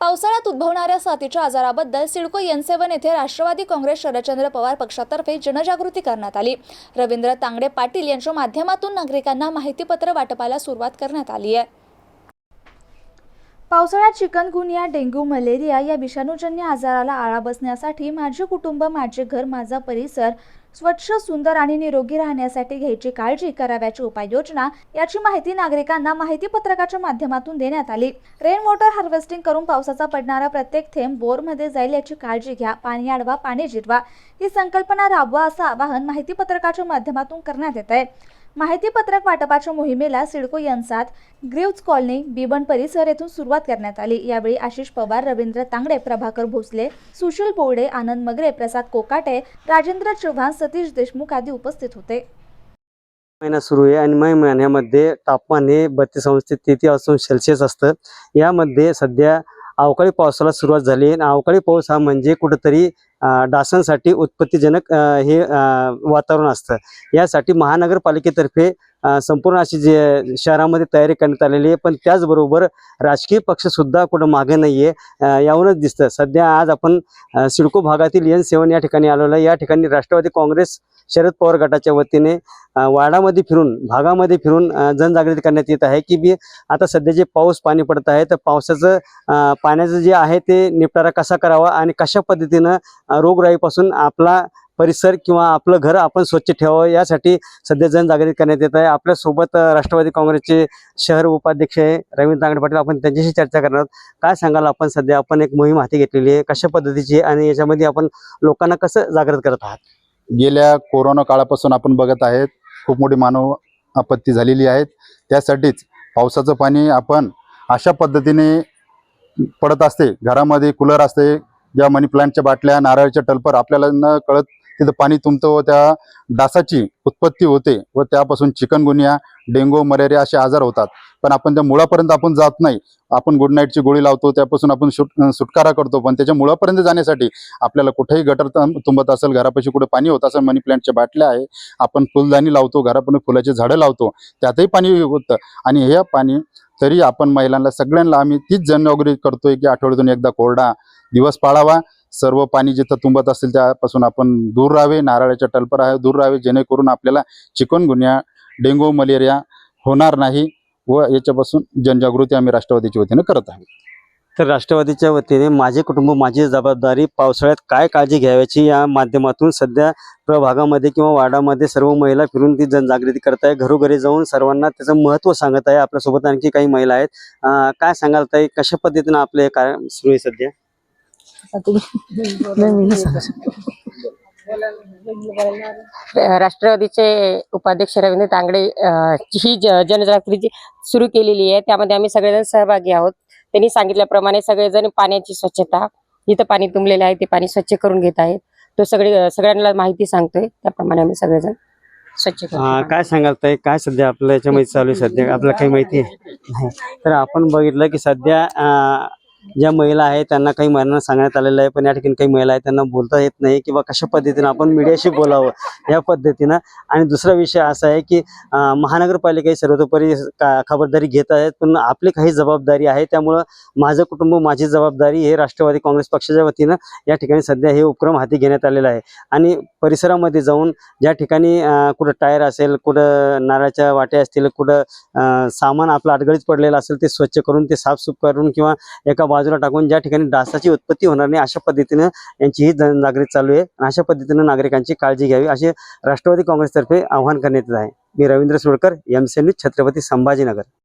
पावसाळ्यात उद्भवणाऱ्या साथीच्या आजाराबद्दल सिडको एन सेवन येथे राष्ट्रवादी काँग्रेस शरदचंद्र पवार पक्षातर्फे जनजागृती करण्यात आली. रवींद्र तांगडे पाटील यांच्या माध्यमातून नागरिकांना माहितीपत्र वाटपाला सुरुवात करण्यात आली आहे. पावसाळ्यात चिकनगुनिया डेंग्यू मलेरिया या विषाणूजन्य आजाराला आळा बसण्यासाठी माझे कुटुंब माझे घर माझा परिसर स्वच्छ सुंदर आणि निरोगी राहण्यासाठी घ्यायची काळजी कराव्याची उपाययोजना याची माहिती नागरिकांना माहिती पत्रकाच्या माध्यमातून देण्यात आली. रेन वॉटर हार्वेस्टिंग करून पावसाचा पडणारा प्रत्येक थेंब बोरमध्ये जाईल याची काळजी घ्या. पाणी अडवा पाणी जिरवा. ही संकल्पना राबवा असं आवाहन माहिती पत्रकाच्या माध्यमातून करण्यात येत आहे. माहितीपत्रक वाटपाच्या मोहिमेला सिडको यांसात ग्रीव्ज कॉलनी बिबन परिसर येथून सुरुवात करण्यात आली. यावेळी आशिष पवार रवींद्र तांगडे प्रभाकर भोसले सुशील बोवडे आनंद मगरे प्रसाद कोकाटे राजेंद्र चव्हाण सतीश देशमुख आदी उपस्थित होते. महिना सुरू आहे आणि मे महिन्यामध्ये तापमान हे बत्तीस अंश ते तेहतीस अंश सेल्सिअस असतं. यामध्ये सध्या अवकाळी पावसाला सुरुवात झाली आणि अवकाळी पाऊस हा म्हणजे कुठंतरी डासांसाठी उत्पत्तीजनक हे वातावरण असतं. यासाठी महानगरपालिकेतर्फे संपूर्ण अशी जे शहरामध्ये तयारी करण्यात आलेली आहे. पण त्याचबरोबर राजकीय पक्षसुद्धा कुठं मागे नाही आहे यावरूनच दिसतं. सध्या आज आपण सिडको भागातील एन सेवन या ठिकाणी आलेलो आहे. या ठिकाणी राष्ट्रवादी काँग्रेस शरद पवार गटाच्या वतीने वाडामध्ये फिरून भागामध्ये फिरून जनजागृती करण्यात येत आहे की बी आता सध्या जे पाऊस पाणी पडत आहे तर पावसाचं पाण्याचं जे आहे ते निपटारा कसा करावा आणि कशा पद्धतीनं रोगराईपासून आपला परिसर किंवा आपलं घर आपण स्वच्छ ठेवावं यासाठी सध्या जनजागृती करण्यात येत आहे. आपल्यासोबत राष्ट्रवादी काँग्रेसचे शहर उपाध्यक्ष आहे रवींद्र तांगडे पाटील. आपण त्यांच्याशी चर्चा करणार आहोत. काय सांगाल आपण सध्या? आपण एक मोहीम हाती घेतलेली आहे. कशा पद्धतीची आहे? आणि याच्यामध्ये आपण लोकांना कसं जागृत करत आहात? गेल्या कोरोना काळापासून आपण बघत आहेत. खूप मोठी मानव आपत्ती झालेली आहेत त्यासाठीच पावसाचं पाणी आपण अशा पद्धतीने पडत असते. घरामध्ये कूलर असते. ज्या मनी प्लांटच्या बाटल्या नारळच्या टलपर आपल्याला न कळत तिथं पाणी तुंबतं व त्या डासाची उत्पत्ती होते व त्यापासून चिकनगुनिया डेंगू मलेरिया असे आजार होतात. पण आपण त्या मुळापर्यंत आपण जात नाही. आपण गुड नाईटची गोळी लावतो त्यापासून आपण सुट सुटकारा करतो. पण त्याच्या मुळापर्यंत जाण्यासाठी आपल्याला कुठेही गटर तुंबत असेल घरापाशी कुठे पाणी होत असेल मनी प्लांटच्या बाटल्या आहे आपण फुलदाणी लावतो घरापर्यंत फुलाची झाडं लावतो त्यातही पाणी होतं. आणि हे पाणी तरी आपण महिलांना सगळ्यांना आम्ही तीच जनजागृती करतोय की आठवड्यातून एकदा कोरडा दिवस पाळावा. सर्व पाणी जिथं तुंबत असेल त्यापासून आपण दूर राहावे नारळाच्या टलपर आहे दूर राहावे जेणेकरून आपल्याला चिकनगुन्या डेंगू मलेरिया होणार नाही व याच्यापासून जनजागृती आम्ही राष्ट्रवादीच्या वतीनं करत आहोत तर राष्ट्रवादीच्या वतीने माझे कुटुंब माझी जबाबदारी पावसाळ्यात काय काळजी घ्यावयाची या माध्यमातून सध्या प्रभागामध्ये किंवा वाडामध्ये सर्व महिला फिरून ती जनजागृती करत आहे. घरोघरी जाऊन सर्वांना त्याचं महत्त्व सांगत आहे. आपल्यासोबत आणखी काही महिला आहेत. काय सांगाल ताई? कशा पद्धतीनं आपलं हे कार्य सुरू आहे सध्या? राष्ट्रवादीचे उपाध्यक्ष रवींद्र तांगडे ही ज- जनजागृती सुरू केलेली आहे. त्यामध्ये आम्ही सगळेजण सहभागी आहोत. त्यांनी सांगितल्याप्रमाणे सगळेजण पाण्याची स्वच्छता जिथं पाणी तुंबलेलं आहे ते पाणी स्वच्छ करून घेत आहेत. तो सगळे सगळ्यांना माहिती सांगतोय. त्याप्रमाणे आम्ही सगळेजण स्वच्छ काय सांगाल ताई? काय सध्या आपल्या याच्यामध्ये चालू आहे सध्या? आपल्याला काही माहिती आहे. तर आपण बघितलं की सध्या ज्या महिला आहेत त्यांना काही महिलांना सांगण्यात आलेलं आहे पण या ठिकाणी काही महिला आहेत त्यांना बोलता येत नाही किंवा कशा पद्धतीनं आपण मीडियाशी बोलावं या पद्धतीनं. आणि दुसरा विषय असा आहे की महानगरपालिका ही सर्वतोपरी खबरदारी घेत आहेत पण आपली काही जबाबदारी आहे त्यामुळं माझं कुटुंब माझी जबाबदारी हे राष्ट्रवादी काँग्रेस पक्षाच्या वतीनं या ठिकाणी सध्या हे उपक्रम हाती घेण्यात आलेला आहे. आणि परिसरामध्ये जाऊन ज्या ठिकाणी कुठं टायर असेल कुठं नारळाच्या वाट्या असतील कुठं सामान आपलं अडगळीत पडलेलं असेल ते स्वच्छ करून ते साफसूफ करून किंवा एका बाजूला टाकून ज्या ठिकाणी डासाची उत्पत्ती होणार नाही अशा पद्धतीनं यांची ही जनजागृती चालू आहे. आणि अशा पद्धतीनं नागरिकांची काळजी घ्यावी असे राष्ट्रवादी काँग्रेसतर्फे आवाहन करण्यात येत आहे. मी रवींद्र सोडकर एम न्यूज छत्रपती संभाजीनगर.